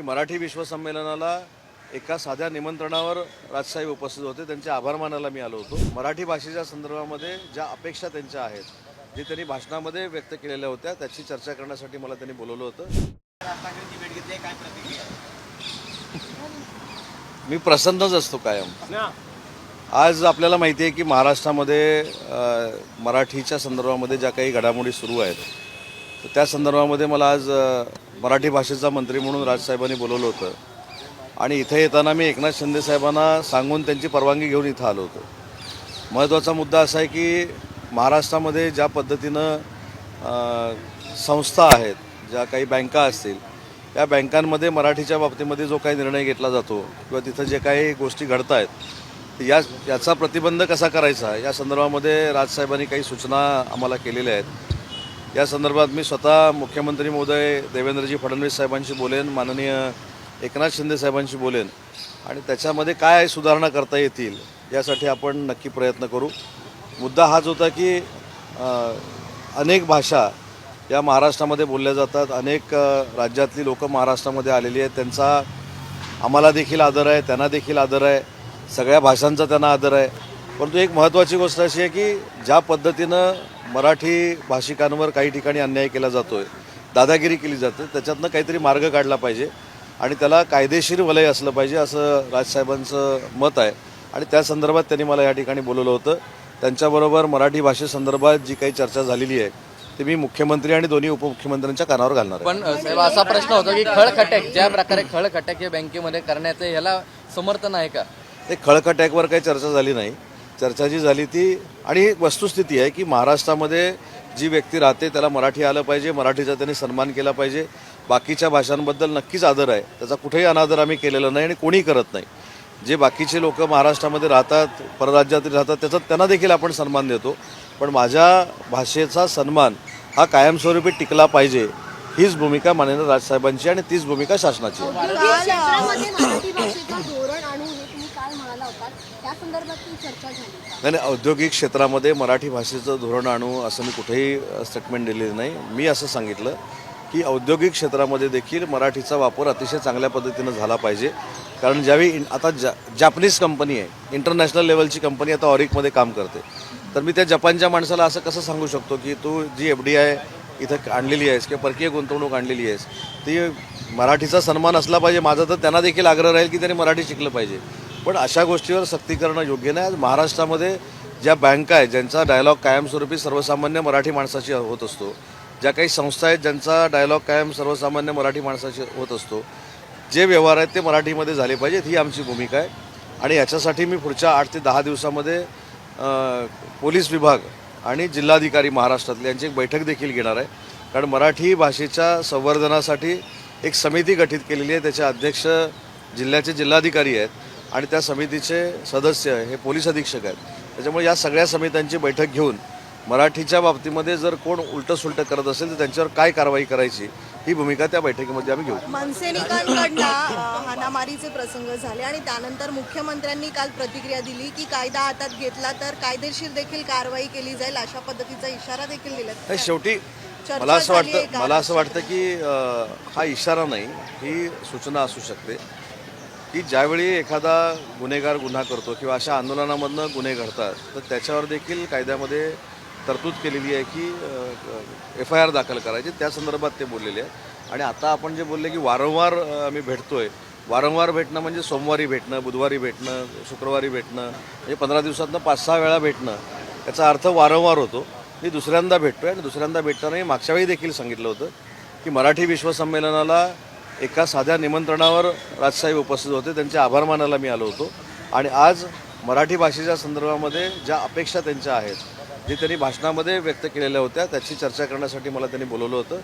की मराठी विश्वसंमेलनाला एका साध्या निमंत्रणावर राजसाहेब उपस्थित होते. त्यांचे आभार मानायला मी आलो होतो. मराठी भाषेच्या संदर्भामध्ये ज्या अपेक्षा त्यांच्या आहेत जे त्यांनी भाषणामध्ये व्यक्त केलेल्या होत्या त्याची चर्चा करण्यासाठी मला त्यांनी बोलवलं होतं. मी प्रसन्नच असतो कायम. आज आपल्याला माहिती आहे की महाराष्ट्रामध्ये मराठीच्या संदर्भामध्ये ज्या काही घडामोडी सुरू आहेत त्या संदर्भामध्ये मला आज मराठी भाषेचा मंत्री म्हणून राजसाहेबांनी बोलवलं होतं. आणि इथे येताना मी एकनाथ शिंदे साहेबांना सांगून त्यांची परवानगी घेऊन इथं आलो होतो. महत्त्वाचा मुद्दा असा आहे की महाराष्ट्रामध्ये ज्या पद्धतीनं संस्था आहेत ज्या काही बँका असतील या बँकांमध्ये मराठीच्या बाबतीमध्ये जो काही निर्णय घेतला जातो किंवा तिथं जे काही गोष्टी घडत आहेत या याचा प्रतिबंध कसा करायचा? या संदर्भामध्ये राजसाहेबांनी काही सूचना आम्हाला केलेल्या आहेत. या संदर्भात मी स्वतः मुख्यमंत्री महोदय देवेंद्रजी फडणवीस साहेबांशी बोलेन माननीय एकनाथ शिंदे साहेबांशी बोलेन. आणि त्याच्यामध्ये काय सुधारणा करता येतील यासाठी आपण नक्की प्रयत्न करू. मुद्दा हाच होता की अनेक भाषा या महाराष्ट्रामध्ये बोलल्या जातात. अनेक राज्यातली लोकं महाराष्ट्रामध्ये आलेली आहेत. त्यांचा आम्हाला देखील आदर आहे त्यांना देखील आदर आहे. सगळ्या भाषांचा त्यांना आदर आहे. परंतु एक महत्त्वाची गोष्ट अशी आहे की ज्या पद्धतीनं मराठी भाषिकांवर काही ठिकाणी अन्याय केला जातो आहे दादागिरी केली जाते त्याच्यातनं काहीतरी मार्ग काढला पाहिजे आणि त्याला कायदेशीर वलय असलं पाहिजे असं राजसाहेबांचं मत आहे. आणि त्या संदर्भात त्यांनी मला या ठिकाणी बोलवलं होतं. त्यांच्याबरोबर मराठी भाषेसंदर्भात जी काही चर्चा झालेली आहे ती मी मुख्यमंत्री आणि दोन्ही उपमुख्यमंत्र्यांच्या कानावर घालणार पण साहेब असा प्रश्न होतो की खळखटक ज्या प्रकारे खळखटक हे बँकेमध्ये करण्याचं ह्याला समर्थन आहे का? ते खळक अटॅकवर काही चर्चा झाली नाही. चर्चा जी झाली ती आणि एक वस्तुस्थिती आहे की महाराष्ट्रामध्ये जी व्यक्ती राहते त्याला मराठी आलं पाहिजे मराठीचा त्यांनी सन्मान केला पाहिजे. बाकीच्या भाषांबद्दल नक्कीच आदर आहे. त्याचा कुठेही अनादर आम्ही केलेला नाही आणि कोणीही करत नाही. जे बाकीचे लोक महाराष्ट्रामध्ये राहतात परराज्यात राहतात त्याचा त्यांना देखील आपण सन्मान देतो. पण माझ्या भाषेचा सन्मान हा कायमस्वरूपी टिकला पाहिजे हीच भूमिका माननीय राजसाहेबांची आणि तीच भूमिका शासनाची आहे क्षेत्रामध्ये मराठी भाषेचं धोरण आणू हे तुम्ही काल म्हणाला होता त्या संदर्भात चर्चा झाली. नाही औद्योगिक क्षेत्रामध्ये मराठी भाषेचं धोरण आणू असं मी कुठेही स्टेटमेंट दिलेलं नाही. मी असं सांगितलं की औद्योगिक क्षेत्रामध्ये देखील मराठीचा वापर अतिशय चांगल्या पद्धतीनं झाला पाहिजे. कारण ज्यावेळी आता जा जापनीज कंपनी आहे इंटरनॅशनल लेवलची कंपनी आता ऑरिकमध्ये काम करते. तर मी त्या जपानच्या माणसाला असं कसं सांगू शकतो की तू जी एफ डी आय इथं आणलेली आहेस किंवा परकीय गुंतवणूक आणलेली आहेस ती मराठीचा सन्मान असला पाहिजे. माझा तर त्यांना देखील आग्रह राहील की त्यांनी मराठी शिकलं पाहिजे. पण अशा गोष्टीवर सक्ती करणं योग्य नाही. आज महाराष्ट्रामध्ये ज्या बँका आहेत ज्यांचा डायलॉग कायमस्वरूपी सर्वसामान्य मराठी माणसाशी होत असतो ज्या काही संस्था आहेत ज्यांचा डायलॉग कायम सर्वसामान्य मराठी माणसाशी होत असतो जे व्यवहार आहेत ते मराठीमध्ये झाले पाहिजेत ही आमची भूमिका आहे. आणि याच्यासाठी मी पुढच्या आठ ते दहा दिवसामध्ये पोलीस विभाग आणि जिल्हाधिकारी महाराष्ट्रातले यांची एक बैठक देखील घेणार आहे. कारण मराठी भाषेच्या संवर्धनासाठी एक समिती गठीत केलेली आहे. त्याचे अध्यक्ष जिल्ह्याचे जिल्हाधिकारी आहेत. आणि त्या समितीचे सदस्य हे पोलीस अधीक्षक आहेत. त्याच्यामुळे या सगळ्या समित्यांची बैठक घेऊन मराठीच्या बाबतीमध्ये जर कोण उलटं सुलटं करत असेल तर त्यांच्यावर काय कारवाई करायची ही भूमिका त्या बैठकीमध्ये आम्ही घेऊ. मनसेनिकांकडनं अ, हाणामारीचे प्रसंग झाले आणि त्यानंतर मुख्यमंत्र्यांनी काल प्रतिक्रिया दिली की कायदा हातात घेतला तर कायदेशीर देखील कारवाई केली जाईल अशा पद्धतीचा इशारा देखील दिला. शेवटी मला असं वाटतं? मला असं वाटतं की हा इशारा नाही ही सूचना असू शकते. की ज्यावेळी एखादा गुन्हेगार गुन्हा करतो किंवा अशा आंदोलनामधनं गुन्हे घडतात तर त्याच्यावर देखील कायद्यामध्ये तरतूद केलेली आहे की एफ आय आर दाखल करायची. त्या संदर्भात ते बोललेले आहे आणि आता आपण जे बोलले की वारंवार आम्ही आम्ही भेटतोय. वारंवार भेटणं म्हणजे सोमवारी भेटणं बुधवारी भेटणं शुक्रवारी भेटणं म्हणजे पंधरा दिवसातनं पाच सहा वेळा भेटणं याचा अर्थ वारंवार होतो. मी दुसऱ्यांदा भेटतोय आणि दुसऱ्यांदा भेटतानाही मागच्या वेळी देखील सांगितलं होतं की मराठी विश्वसंमेलनाला एका साध्या निमंत्रणावर राजसाहेब उपस्थित होते. त्यांचे आभार मानायला मी आलो होतो. आणि आज मराठी भाषेच्या संदर्भामध्ये ज्या अपेक्षा त्यांच्या आहेत जे त्यांनी भाषणामध्ये व्यक्त केलेल्या होत्या त्याची चर्चा करण्यासाठी मला त्यांनी बोलवलं होतं.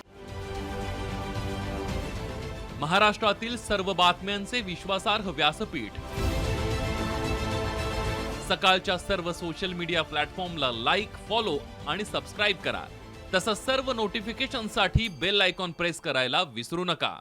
महाराष्ट्रातील सर्व बातम्यांचे विश्वासार्ह व्यासपीठ. सकाळच्या सर्व सोशल मीडिया प्लॅटफॉर्मला लाईक फॉलो आणि सबस्क्राईब करा. तसंच सर्व नोटिफिकेशनसाठी बेल आयकॉन प्रेस करायला विसरू नका.